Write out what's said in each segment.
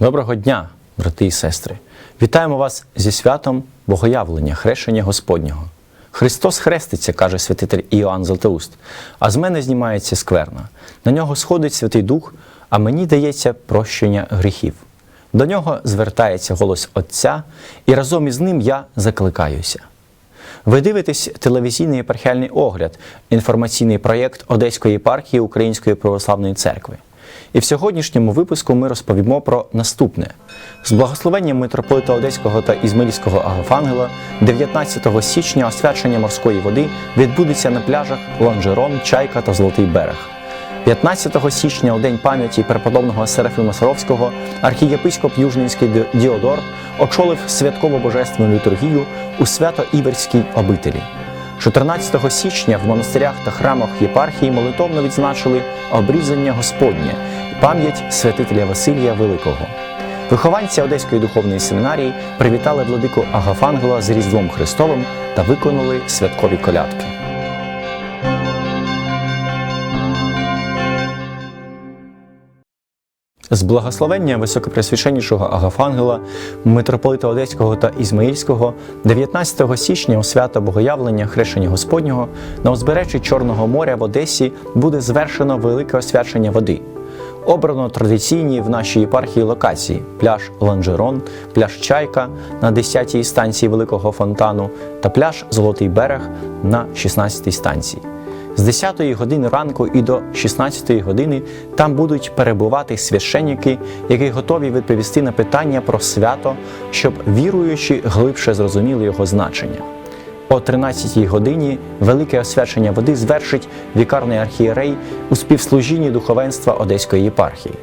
Доброго дня, брати і сестри! Вітаємо вас зі святом Богоявлення, хрещення Господнього. Христос хреститься, каже святитель Іоанн Златоуст, а з мене знімається скверна. На нього сходить Святий Дух, а мені дається прощення гріхів. До нього звертається голос Отця, і разом із ним я закликаюся. Ви дивитесь телевізійний єпархіальний огляд, інформаційний проєкт Одеської єпархії Української православної церкви. І в сьогоднішньому випуску ми розповімо про наступне: з благословенням митрополита Одеського та Ізмаїльського Агафангела 19 січня освячення морської води відбудеться на пляжах Ланжерон, Чайка та Золотий берег. 15 січня, у день пам'яті преподобного Серафима Саровського, архієпископ Южненський Діодор очолив святково божественну літургію у свято-Іверській обителі. 14 січня в монастирях та храмах єпархії молитовно відзначили обрізання Господнє пам'ять святителя Василія Великого. Вихованці Одеської духовної семінарії привітали владику Агафангела з Різдвом Христовим та виконали святкові колядки. З благословення високопресвященнішого Агафангела, митрополита Одеського та Ізмаїльського 19 січня у свято Богоявлення Хрещення Господнього на узбережжі Чорного моря в Одесі буде звершено велике освячення води. Обрано традиційні в нашій єпархії локації: пляж Ланжерон, пляж Чайка на 10-й станції Великого фонтану та пляж Золотий берег на 16-й станції. З 10 години ранку і до 16 години там будуть перебувати священники, які готові відповісти на питання про свято, щоб віруючі глибше зрозуміли його значення. О 13 годині велике освячення води звершить вікарний архієрей у співслужінні духовенства Одеської єпархії.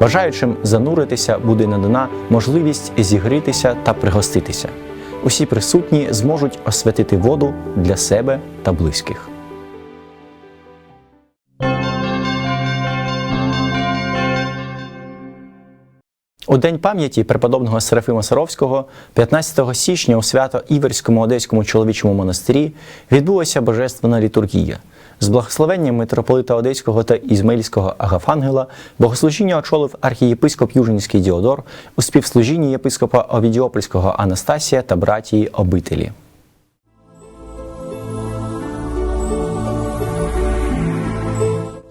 Бажаючим зануритися буде надана можливість зігрітися та пригоститися. Усі присутні зможуть освятити воду для себе та близьких. У день пам'яті преподобного Серафима Саровського 15 січня у свято Іверському Одеському чоловічому монастирі відбулася божественна літургія. З благословенням митрополита Одеського та Ізмаїльського Агафангела богослужіння очолив архієпископ Южинський Діодор у співслужінні єпископа Овідіопольського Анастасія та братії обителі.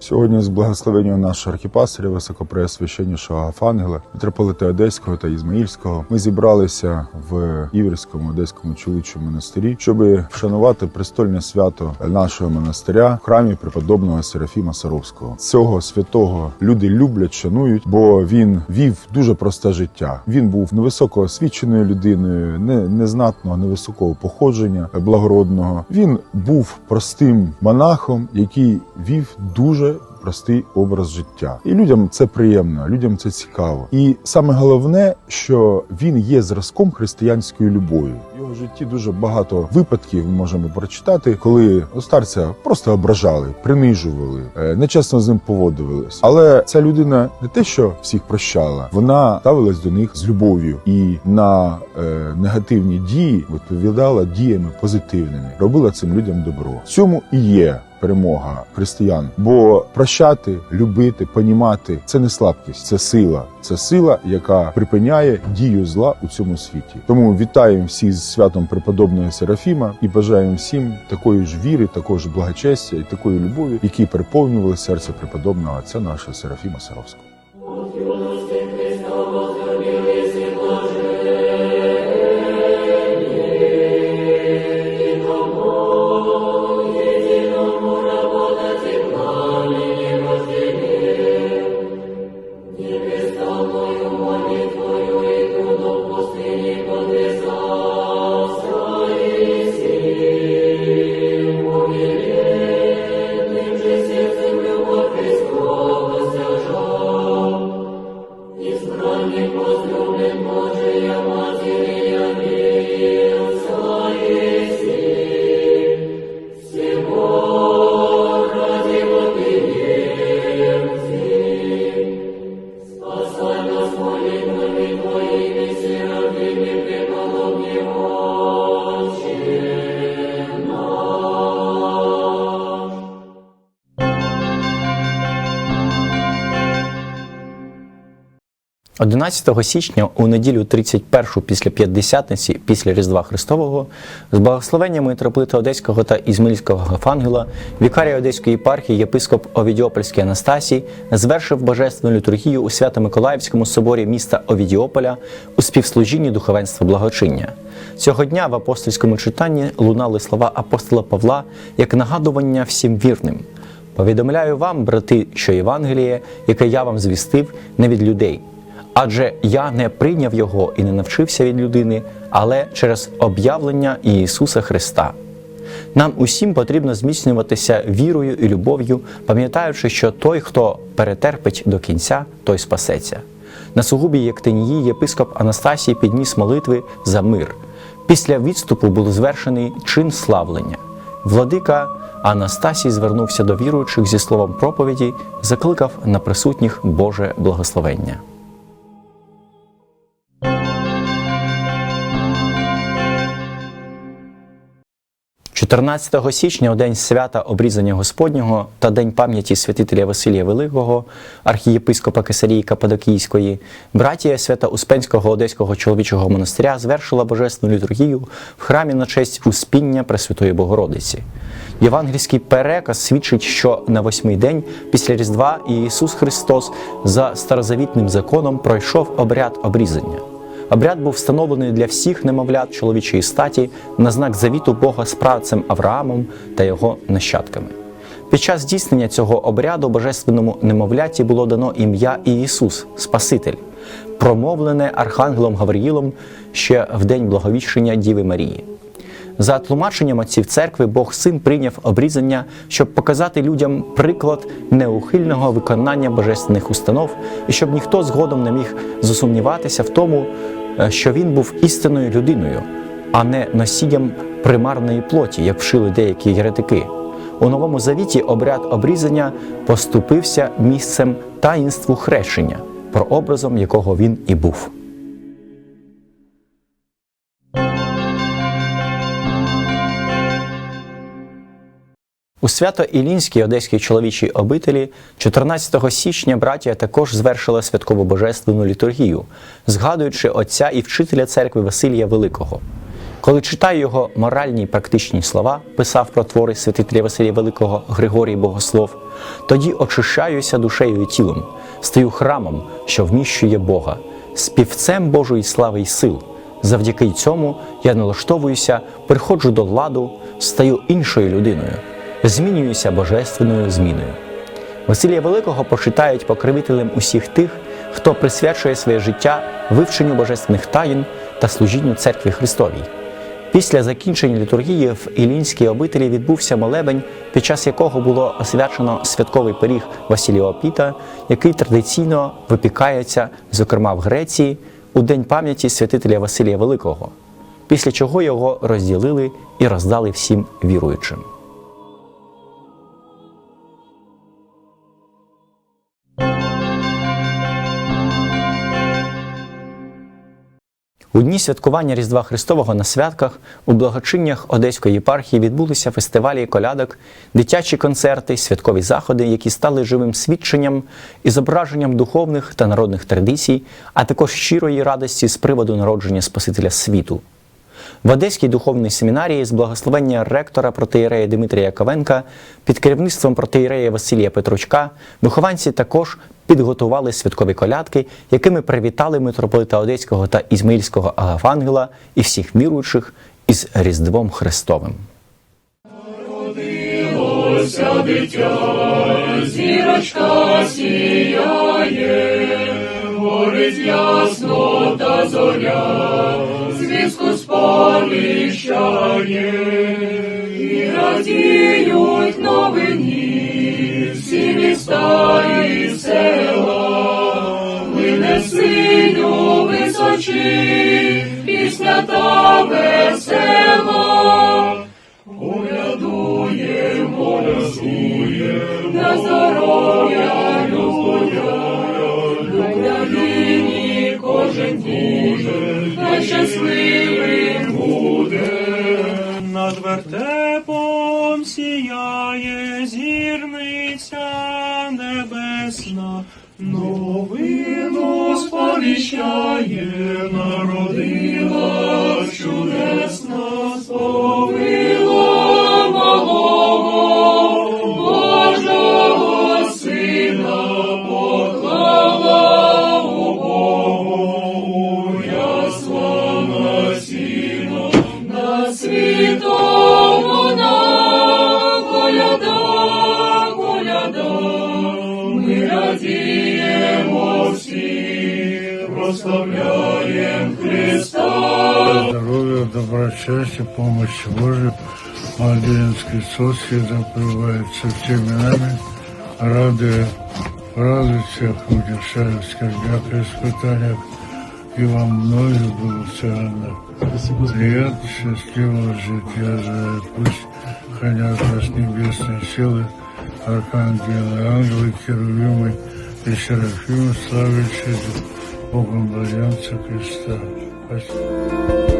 Сьогодні з благословення нашого архіпастиря, високопреосвященнішого Афангела, митрополита Одеського та Ізмаїльського, ми зібралися в Іверському Одеському чоловічому монастирі, щоб вшанувати престольне свято нашого монастиря в храмі преподобного Серафіма Саровського. Цього святого люди люблять, шанують, бо він вів дуже просте життя. Він був невисоко освіченою людиною, не незнатного, невисокого походження, благородного. Він був простим монахом, який вів дуже простий образ життя. І людям це приємно, людям це цікаво. І саме головне, що він є зразком християнської любові. Його житті дуже багато випадків ми можемо прочитати, коли старця просто ображали, принижували, е, нечесно з ним поводились. Але ця людина не те, що всіх прощала, вона ставилась до них з любов'ю і на е, негативні дії відповідала діями позитивними, робила цим людям добро. В цьому і є перемога християн. Бо прощати, любити, понімати це не слабкість, це сила. Це сила, яка припиняє дію зла у цьому світі. Тому вітаємо всіх з святом преподобного Серафіма і бажаємо всім такої ж віри, такого ж благочестя і такої любові, які переповнювали серце преподобного отця нашого Серафіма Саровського. 11 січня у неділю 31 після П'ятдесятниці, після Різдва Христового, з благословенням митрополита Одеського та Ізмаїльського Гафангела, вікарія Одеської єпархії, єпископ Овідіопольський Анастасій звершив божественну літургію у Свято-Миколаївському соборі міста Овідіополя у співслужінні духовенства благочиння. Цього дня в апостольському читанні лунали слова апостола Павла як нагадування всім вірним. Повідомляю вам, брати, що Євангеліє, яке я вам звістив, не від людей. Адже я не прийняв його і не навчився від людини, але через об'явлення Ісуса Христа. Нам усім потрібно зміцнюватися вірою і любов'ю, пам'ятаючи, що той, хто перетерпить до кінця, той спасеться. На сугубі Єктинії єпископ Анастасій підніс молитви за мир. Після відступу був звершений чин славлення. Владика Анастасій звернувся до віруючих зі словом проповіді, закликав на присутніх Боже благословення. 14 січня, у день свята обрізання Господнього та день пам'яті святителя Василія Великого, архієпископа Кесарії Каппадокійської, братія Свято-Успенського Одеського чоловічого монастиря звершила божественну літургію в храмі на честь Успіння Пресвятої Богородиці. Євангельський переказ свідчить, що на восьмий день після Різдва Ісус Христос за старозавітним законом пройшов обряд обрізання. Обряд був встановлений для всіх немовлят чоловічої статі на знак завіту Бога з працем Авраамом та його нащадками. Під час здійснення цього обряду божественному немовляті було дано ім'я Ісус, Спаситель, промовлене Архангелом Гавриїлом ще в день благовіщення Діви Марії. За тлумаченням отців церкви, Бог син прийняв обрізання, щоб показати людям приклад неухильного виконання божественних установ, і щоб ніхто згодом не міг засумніватися в тому, е, що він був істинною людиною, а не носієм примарної плоті, як вшили деякі єретики. У новому завіті обряд обрізання поступився місцем таїнству хрещення, прообразом якого він і був. У Свято-Ілінській Одеській чоловічій обителі 14 січня братія також звершила святкову божественну літургію, згадуючи отця і вчителя церкви Василія Великого. Коли читаю його моральні й практичні слова, писав про твори святителя Василія Великого Григорій Богослов, тоді очищаюся душею і тілом, стаю храмом, що вміщує Бога, співцем Божої слави й сил. Завдяки цьому я налаштовуюся, приходжу до ладу, стаю іншою людиною, змінююся божественною зміною. Василія Великого почитають покровителем усіх тих, хто присвячує своє життя вивченню божественних таїн та служінню церкві Христовій. Після закінчення літургії в Ілінській обителі відбувся молебень, під час якого було освячено святковий пиріг Василіопіта, який традиційно випікається, зокрема в Греції, у день пам'яті святителя Василія Великого, після чого його розділили і роздали всім віруючим. У дні святкування Різдва Христового на святках у благочиннях Одеської єпархії відбулися фестивалі колядок, дитячі концерти, святкові заходи, які стали живим свідченням і зображенням духовних та народних традицій, а також щирої радості з приводу народження Спасителя світу. В Одеській духовній семінарії з благословення ректора протеєрея Дмитрія Яковенка під керівництвом протеєрея Василія Петручка вихованці також підготували святкові колядки, якими привітали митрополита Одеського та Ізмаїльського Агафангела і всіх віруючих із Різдвом Христовим. Зірочка сіяє, горить ясно та зоря, звістку сповіщає, і радіють новині, вертепом небесна новину сповіщає, народила чудесна, сповила радіємо всі, прославляємо Христа. здоровья, добра, счастья, помощи Божией. Материнский Иисус всегда пребывается всеми нами, радуя, радует всех, утешая в скорбях и испытаниях, и во многих благословенных. Лет счастливого жития желает, пусть хранят нас небесные силы, архангелы, ангелы, херувимы и серафимы, славящие Богом Младенца Христа. Спасибо.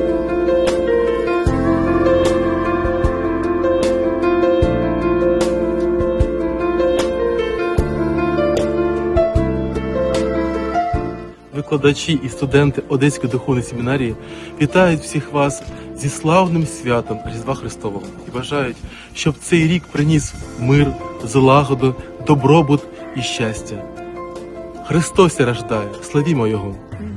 Викладачі і студенти Одеської духовної семінарії вітають всіх вас зі славним святом Різдва Христового і бажають, щоб цей рік приніс мир, злагоду, добробут і щастя. Христос рождає, славімо Його!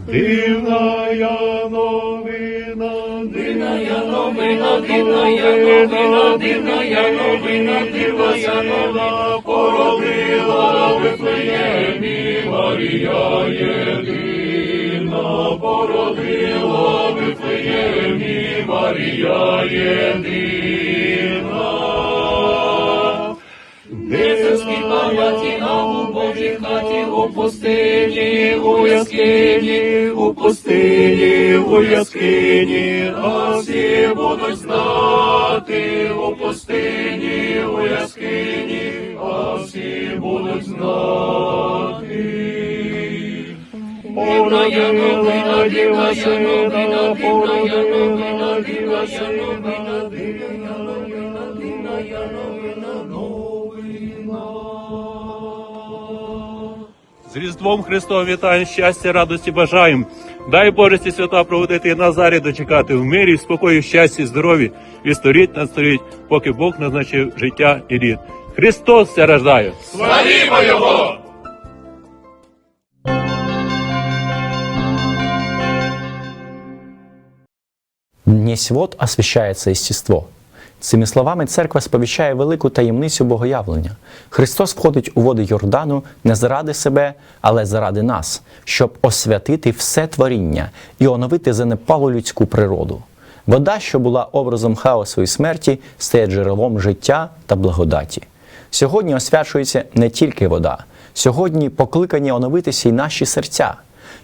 Дивная новина, дивная новина, дивная новина, дивная новина, дивная новина, породила в Вифлеємі Марія єдина, породила Вифлеємі Марія єдина. Де співають на Божій хаті, у пустині, у яскині, у пустині, у яскині, а всі будуть знати, у пустині, у яскині, а всі будуть знати. Породила діва сина, породила діва сина, дивна новина, дивна новина, новина. З Різдвом Христовим вітаємо, щастя, радості бажаємо. Дай Боже ці свята проводити і Назарі дочекати в мирі, в спокої, щасті, здоров'ї і сторіть на сторіть, поки Бог назначив життя і рід. Христос ся рождає! Славімо Його! Не свод освящается естество. Цими словами церква сповіщає велику таємницю богоявлення. Христос входить у води Йордану не заради себе, але заради нас, щоб освятити все творіння і оновити занепалу людську природу. Вода, що була образом хаосу і смерті, стає джерелом життя та благодаті. Сьогодні освячується не тільки вода, сьогодні покликані оновитися й наші серця.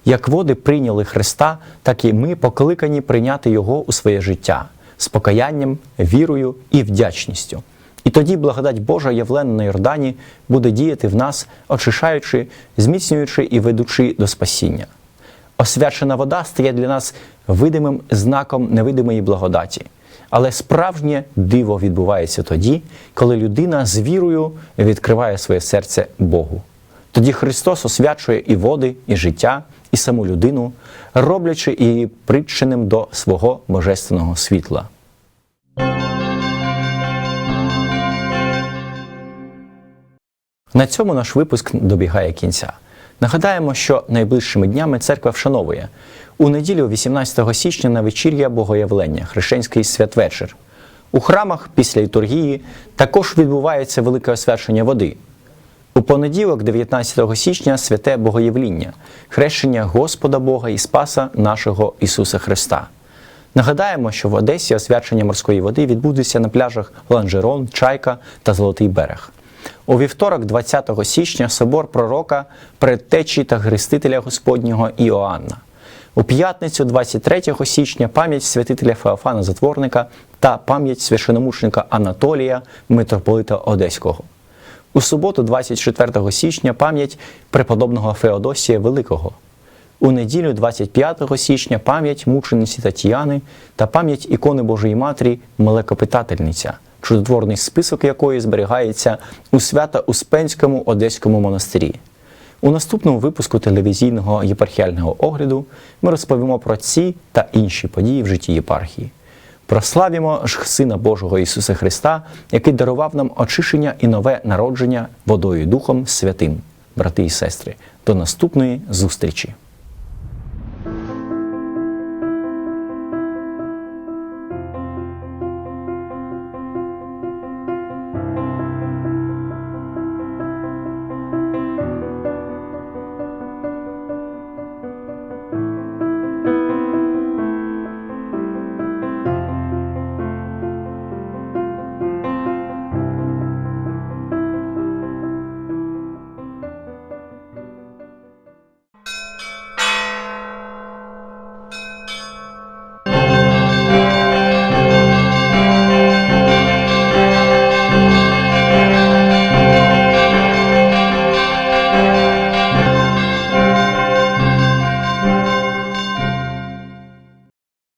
Як води прийняли Христа, так і ми покликані прийняти Його у своє життя з покаянням, вірою і вдячністю. І тоді благодать Божа, явлена на Йордані, буде діяти в нас, очищаючи, зміцнюючи і ведучи до спасіння. Освячена вода стає для нас видимим знаком невидимої благодаті. Але справжнє диво відбувається тоді, коли людина з вірою відкриває своє серце Богу. Тоді Христос освячує і води, і життя, і саму людину, роблячи її притченим до свого божественного світла. На цьому наш випуск добігає кінця. Нагадаємо, що найближчими днями церква вшановує у неділю, 18 січня, на вечір'я Богоявлення, хрещенський святвечір. У храмах після літургії також відбувається велике освячення води. У понеділок, 19 січня, святе Богоявління, хрещення Господа Бога і Спаса нашого Ісуса Христа. Нагадаємо, що в Одесі освячення морської води відбудеться на пляжах Ланжерон, Чайка та Золотий берег. У вівторок, 20 січня, собор пророка, предтечі та хрестителя Господнього Іоанна. У п'ятницю, 23 січня, пам'ять святителя Феофана Затворника та пам'ять священомучника Анатолія, митрополита Одеського. У суботу, 24 січня, пам'ять преподобного Феодосія Великого. У неділю, 25 січня, пам'ять мучениці Тетяни та пам'ять ікони Божої Матері Млекопитательниця, чудотворний список якої зберігається у Свято-Успенському Одеському монастирі. У наступному випуску телевізійного єпархіального огляду ми розповімо про ці та інші події в житті єпархії. Прославімо ж Сина Божого Ісуса Христа, який дарував нам очищення і нове народження водою Духом Святим. Брати і сестри, до наступної зустрічі!